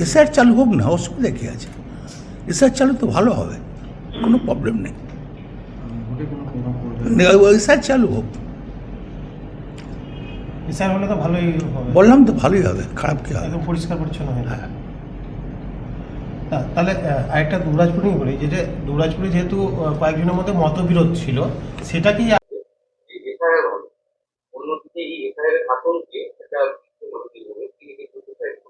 SR চালু হোক না অসুবিধা কী আছে? এসআর চালু তো ভালো হবে কোনো প্রবলেম নেই। এসআর চালু হোক। এসআইআর হলে তো ভালোই হবে। বললাম তো ভালোই হবে খারাপ কী হবে? পরিষ্কার পরিচ্ছন্ন হয়ে যাবে। হ্যাঁ। তা- তাহলে আরেকটা দুবরাজপুর নিয়ে বলি যে যে দুবরাজপুরে যেহেতু কয়েকজনের মধ্যে মতবিরোধ ছিল সেটা কি অন্যদিকে এই এফআইআর এর একটা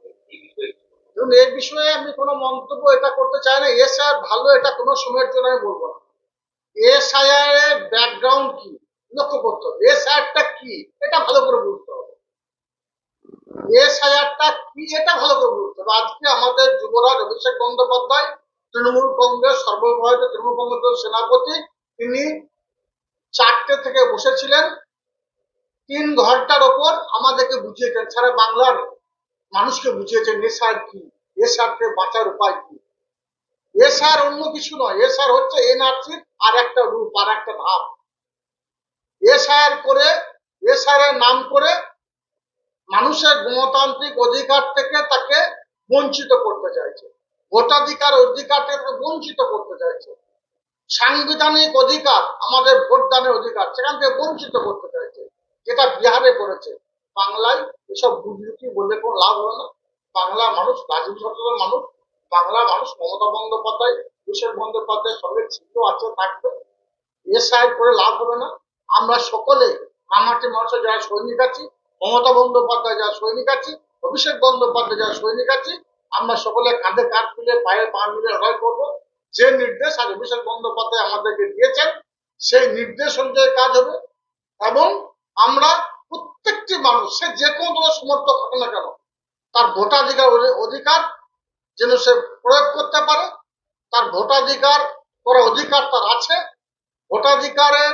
দেখুন, এই বিষয়ে আমি কোনো মন্তব্য এটা করতে চাই না। এস আর ভালো, এটা কোনো সময়ের জন্য আমি বলব না। এস এর ব্যাকগ্রাউন্ড কি? লক্ষ্য করতে হবে। এস টা কি? এটা ভালো করে বুঝতে হবে। এস টা কি? এটা ভালো করে বুঝতে হবে। আজকে আমাদের যুবরাজ অভিষেক বন্দ্যোপাধ্যায়, তৃণমূল কংগ্রেস, সর্বভারতীয় তৃণমূল কংগ্রেসের সেনাপতি, তিনি চারটে থেকে বসেছিলেন। তিন ঘণ্টার ওপর আমাদেরকে বুঝিয়েছেন। সারা বাংলার মানুষকে বুঝিয়েছেন এসআর কি। এসআরকে বাঁচার উপায় কি? এসআর অন্য কিছু নয়। এসআর হচ্ছে এনআরসির আর একটা রূপ আর একটা ধাপ। এসআর করে এসআর এর নাম করে মানুষের গণতান্ত্রিক অধিকার থেকে তাকে বঞ্চিত করতে চাইছে। ভোটাধিকার অধিকার থেকে বঞ্চিত করতে চাইছে। সাংবিধানিক অধিকার, আমাদের ভোটদানের অধিকার, সেখান থেকে বঞ্চিত করতে চাইছে। যেটা বিহারে করেছে। বাংলায় এসব বুঝলুকি বললে কোনো লাভ হবে না। বাংলা মানুষ, রাজীব সরকারের মানুষ, বাংলা মানুষ, মমতা বন্দ্যোপাধ্যায়, অভিষেক বন্দ্যোপাধ্যায়ের সঙ্গে ছিল আছে, থাকবে। এ সাহেব করে লাভ হবে না। আমরা সকলে মামাটি মানুষের যারা সৈনিক আছি, মমতা বন্দ্যোপাধ্যায় যারা সৈনিক আছি, অভিষেক বন্দ্যোপাধ্যায় যারা সৈনিক আছি, আমরা সকলে কাঁধে কাঁধ মিলে, পায়ে পা মিলে লড়াই করব। যে নির্দেশ আজ অভিষেক বন্দ্যোপাধ্যায় আমাদেরকে দিয়েছেন, সেই নির্দেশ অনুযায়ী কাজ হবে এবং আমরা প্রত্যেকটি মানুষ সে যে কোনো সমর্থক হবে না কেন তার ভোটাধিকার অধিকার যেন সে প্রয়োগ করতে পারে, তার ভোটাধিকার করার অধিকার তার আছে, ভোটাধিকারের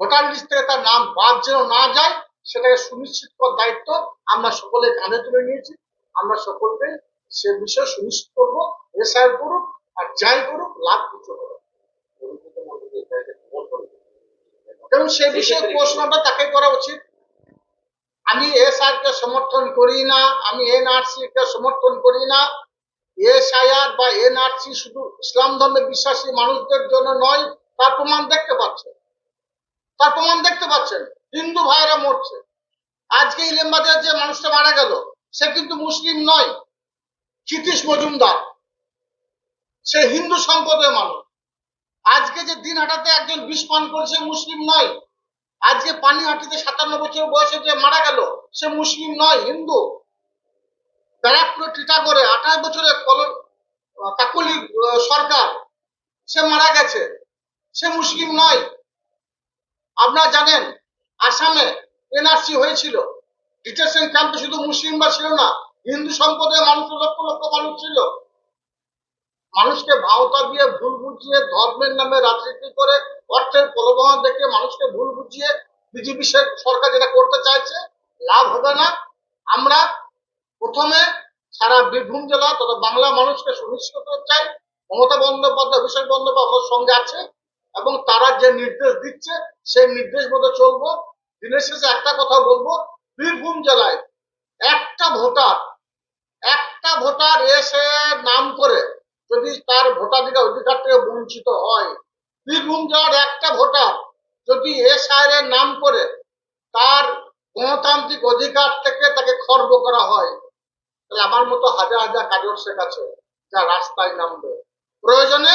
ভোটার লিস্ট থেকে তার নাম বাদ যেন না যায়, সেটাকে সুনিশ্চিত করার দায়িত্ব আমরা সকলে কাঁধে তুলে নিয়েছি আমরা সকলকে সে বিষয়ে সুনিশ্চিত করব, এসআই করুক আর যাই করুক, লাভ কিছু হবে। এবং সে বিষয়ে প্রশ্নটা তাকে করা উচিত আমি এসআর কে সমর্থন করি না, আমি এনআরসি কে সমর্থন করি না। এসআইআর বা এনআরসি শুধু ইসলাম ধর্মে বিশ্বাসী মানুষদের জন্য নয়, তার প্রমাণ দেখতে পাচ্ছেন। তার প্রমাণ দেখতে পাচ্ছেন, হিন্দু ভাইয়েরা মরছে। আজকে ইলেমবাজার যে মানুষটা মারা গেল, সে কিন্তু মুসলিম নয়, ক্ষিতীশ মজুমদার। সে হিন্দু সম্প্রদায়ের মানুষ। আজকে যে দিন হাটাতে একজন বিষ পান করেছে মুসলিম নয়। আজকে পানিহাটিতে সাতান্ন বছর বয়সে যে মারা গেল, সে মুসলিম নয়, হিন্দু। ব্যারাকপুরে টিটাগড়ে আঠাশ বছরের কল কাকলি সরকার, সে মারা গেছে। সে মুসলিম নয়। আপনারা জানেন, আসামে এনআরসি হয়েছিল। ডিটেনশন ক্যাম্পে শুধু মুসলিমরা ছিল না, হিন্দু সম্প্রদায়ের মানুষ লক্ষ লক্ষ মানুষ ছিল। মানুষকে ভাওতা দিয়ে ভুল বুঝিয়ে ধর্মের নামে রাজনীতি করে অর্থের প্রলোভন দেখে মানুষকে ভুল বুঝিয়ে বিজেপি সরকার যেটা করতে চাইছে, লাভ হবে না। আমরা প্রথমে সারা বীরভূম জেলা তথা বাংলা মানুষকে সুনিশ্চিত করতে চাই। মমতা বন্দ্যোপাধ্যায়, অভিষেক বন্দ্যোপাধ্যায় আমাদের সঙ্গে আছে এবং তারা যে নির্দেশ দিচ্ছে, সেই নির্দেশ মতো চলবো। দিনের শেষে একটা কথা বলব, বীরভূম জেলায় একটা ভোটার একটা ভোটার এসে নাম করে যদি তার ভোটাধিকার অধিকার থেকে বঞ্চিত হয় বীরভূম জেলার একটা ভোটার যদি এসআইয়ের এর নাম করে, তার গণতান্ত্রিক অধিকার থেকে তাকে খর্ব করা হয়, তাহলে আমার মতো হাজার হাজার কাজর শেখ আছে, যা রাস্তায় নামবে। প্রয়োজনে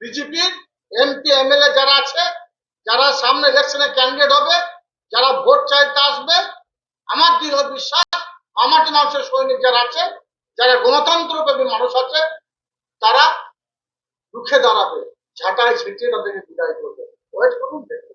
বিজেপির এমপি, এমএলএ যারা আছে, যারা সামনে ইলেকশনে ক্যান্ডিডেট হবে, যারা ভোট চাইতে আসবে, আমার দৃঢ় বিশ্বাস আমাটি মানুষের সৈনিক যারা আছে, যারা গণতন্ত্রপ্রেমী মানুষ রুখে দাঁড়াবে ঝাঁটায় ছিটিয়ে তাদেরকে বিদায় করবে ওয়েট করুন দেখতে।